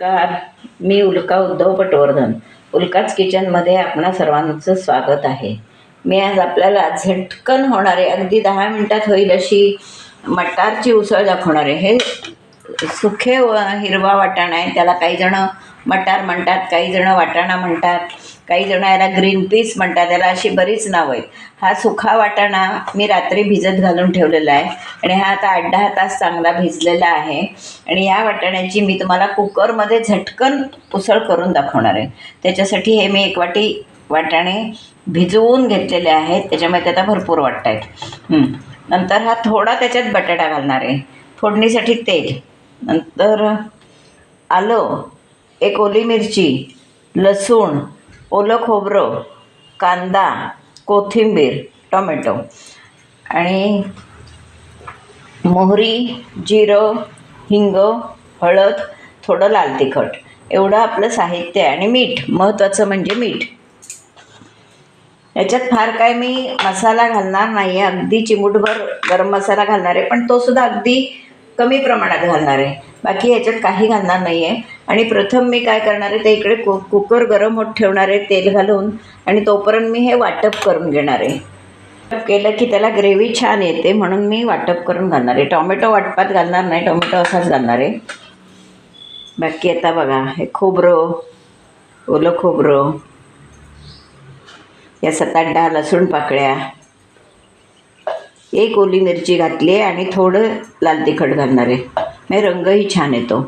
नमस्कार. मी उल्का उद्धव पटवर्धन. उल्काच किचनमध्ये आपणा सर्वांचं स्वागत आहे. मी आज आपल्याला झटकन होणारे अगदी दहा मिनटात होईल अशी मटारची उसळ दाखवणार आहे. हे सुखे व हिरवा वाटाणा आहे. त्याला काही जणं मटार म्हणतात काही जणं वाटाणा म्हणतात. काही जणं याला ग्रीन पीस म्हणतात याला अशी बरीच नावं आहेत. हा सुखा वाटाणा मी रात्री भिजत घालून ठेवलेला आहे आणि हा आता आठ दहा तास चांगला भिजलेला आहे आणि या वाटाण्याची मी तुम्हाला कुकरमध्ये झटकन उसळ करून दाखवणार आहे. त्याच्यासाठी हे मी एक वाटी वाटाणे भिजवून घेतलेले आहेत त्याच्यामुळे ते आता भरपूर वाटत आहेत. नंतर हा थोडा त्याच्यात बटाटा घालणार आहे. फोडणीसाठी तेल. नंतर आलं एक ओली मिरची लसूण ओलं खोबरं कांदा कोथिंबीर टोमॅटो आणि मोहरी जिरं हिंग हळद थोडं लाल तिखट. एवढं आपलं साहित्य आहे. आणि मीठ महत्त्वाचं म्हणजे मीठ. याच्यात फार काय मी मसाला घालणार नाही आहे अगदी चिमूटभर गरम मसाला घालणार आहे. पण तो सुद्धा अगदी कमी प्रमाणात घालणार आहे. बाकी ह्याच्यात काही घालणार नाही आहे आणि प्रथम मी काय करणार आहे ते इकडे कु कुकर गरम होत ठेवणार आहे तेल घालून. आणि तोपर्यंत मी हे वाटप करून घेणार आहे. केलं की त्याला ग्रेव्ही छान येते म्हणून मी वाटप करून घालणार आहे. टोमॅटो वाटपात घालणार नाही टोमॅटो असाच घालणार आहे. बाकी आता बघा हे खोबरं ओलं खोबरं या सात आठ दहा लसूण पाकळ्या एक ओली मिरची घातली आहे आणि थोडं लाल तिखट घालणार आहे. रंगही छान येतो.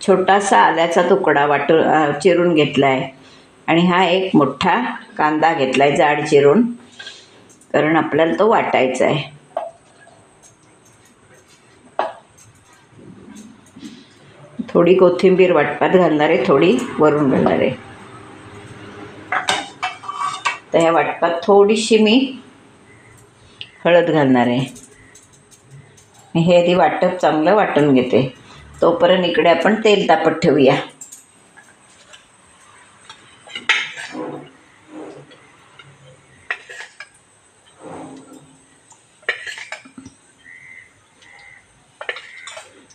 छोटासा आल्याचा तुकडा वाट चिरून घेतला आहे आणि हा एक मोठा कांदा घेतला आहे जाड चिरून. कारण आपल्याला तो वाटायचा आहे थोडी कोथिंबीर वाटपात घालणार आहे थोडी वरून घालणार आहे. तर ह्या वाटपात थोडीशी मी हळद घालणार आहे. हे आधी वाटप चांगलं वाटून घेते. तोपर्यंत इकडे आपण तेल तापत ठेवूया.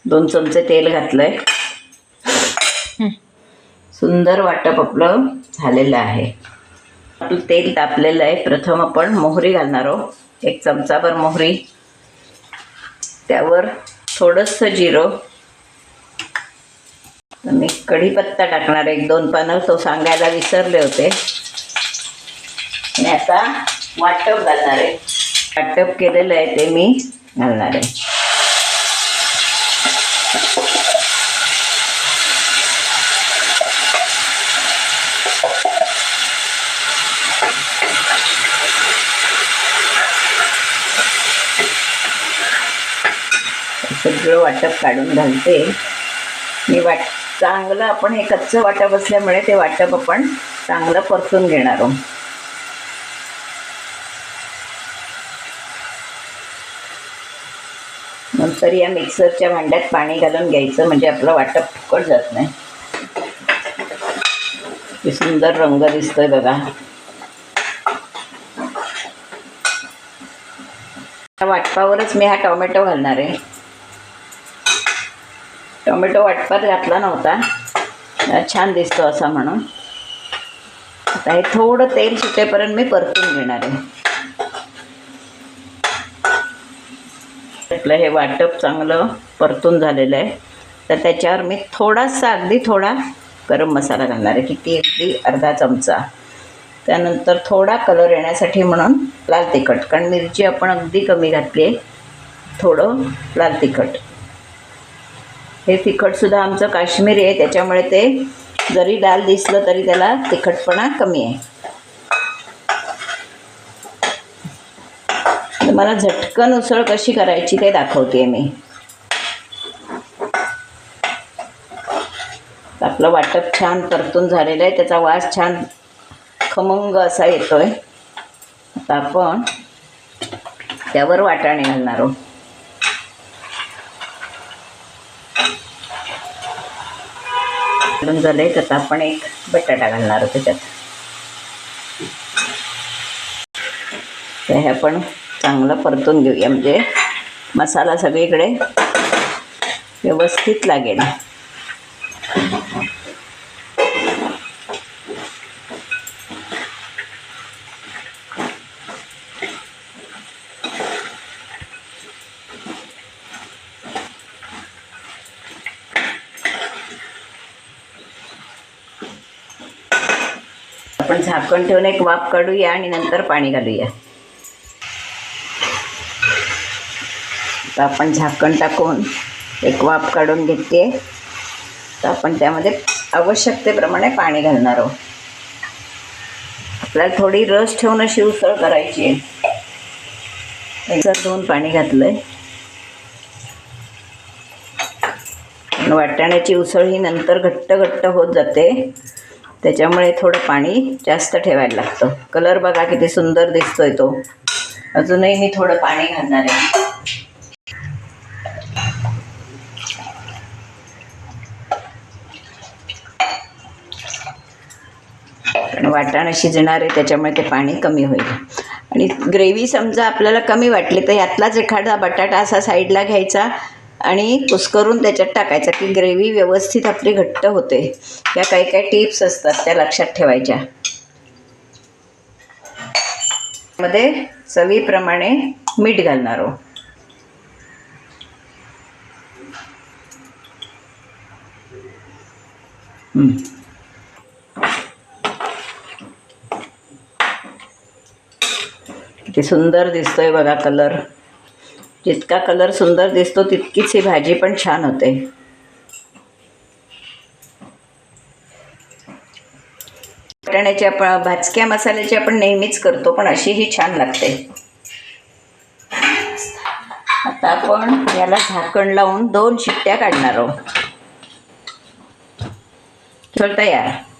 दोन चमचे तेल घातलंय. सुंदर वाटप आपलं झालेलं आहे. आपलं तेल तापलेलं आहे. प्रथम आपण मोहरी घालणार आहोत. एक चमचाभर मोहरी. त्यावर थोडंसं जिरं. मी कढीपत्ता टाकणार आहे. एक दोन पानं तो सांगायला विसरले होते. आणि आता वाटप घालणार आहे. वाटप केलेलं आहे ते मी घालणार आहे. सगळं वाटप काढून घालते. मी वाट चांगलं आपण हे कच्चं वाटप असल्यामुळे ते वाटप आपण चांगलं परतून घेणार आहोत. नंतर या मिक्सरच्या भांड्यात पाणी घालून घ्यायचं म्हणजे आपलं वाटप फुकट जात नाही. सुंदर रंग दिसतोय बघा. त्या वाटपावरच मी हा टोमॅटो घालणार आहे. टोमॅटो वाटपात घातला नव्हता. छान दिसतो असा म्हणून. आता हे थोडं तेल सुटेपर्यंत मी परतून घेणार आहे. आपलं हे वाटप चांगलं परतून झालेलं आहे. तर त्याच्यावर मी थोडासा अगदी थोडा गरम मसाला घालणार आहे. किती? अगदी अर्धा चमचा. त्यानंतर थोडा कलर येण्यासाठी म्हणून लाल तिखट. कारण मिरची आपण अगदी कमी घातली आहे. थोडं लाल तिखट. हे तिखटसुद्धा आमचं काश्मीरी आहे त्याच्यामुळे ते जरी डाल दिसलं तरी त्याला तिखटपणा कमी आहे. मला झटकन उसळ कशी करायची ते दाखवते मी. आपलं वाटप छान परतून झालेलं आहे त्याचा वास छान खमंग असा येतोय. आता आपण त्यावर वाटाणे घालणार आहोत. घालून झालं तर आता आपण एक बटाटा घालणार आहोत त्याच्यात. तर हे आपण चांगलं परतून घेऊया म्हणजे मसाला सगळीकडे व्यवस्थित लागेल. आपण झाकण ठेवून एक वाफ काढूया आणि नंतर पाणी घालूया. तर आपण झाकण टाकून एक वाफ काढून घेते तर आपण त्यामध्ये आवश्यकतेप्रमाणे पाणी घालणार आहोत. आपल्याला थोडी रस ठेवून अशी उसळ करायची आहे. एकदा दोन पाणी घातलं आहे वाटाण्याची उसळ ही नंतर घट्ट घट्ट होत जाते. त्याच्यामुळे थोडं पाणी जास्त ठेवायला लागतं. कलर बघा किती सुंदर दिसतोय तो. अजूनही मी थोडं पाणी घालणार आहे. कारण वाटाणं शिजणार आहे त्याच्यामुळे ते पाणी कमी होईल. आणि ग्रेव्ही समजा आपल्याला कमी वाटली तर यातलाच एखादा बटाटा असा साईडला घ्यायचा. आणि कुसकरून त्याच्यात टाकायचा की ग्रेव्ही व्यवस्थित आपली घट्ट होते. या काही काही टिप्स असतात त्या लक्षात ठेवायच्या. मध्ये चवीप्रमाणे मीठ घालणार आहोत. किती सुंदर दिसतोय बघा कलर. जितका कलर सुंदर दिसतो तितकीच ही भाजी पण छान होते. वाटाण्याची आपण भाजक्या मसाल्याची आपण नेहमीच करतो पण अशी ही छान लागते. आता आपण याला झाकण लावून दोन शिट्ट्या काढणार आहोत. तयार.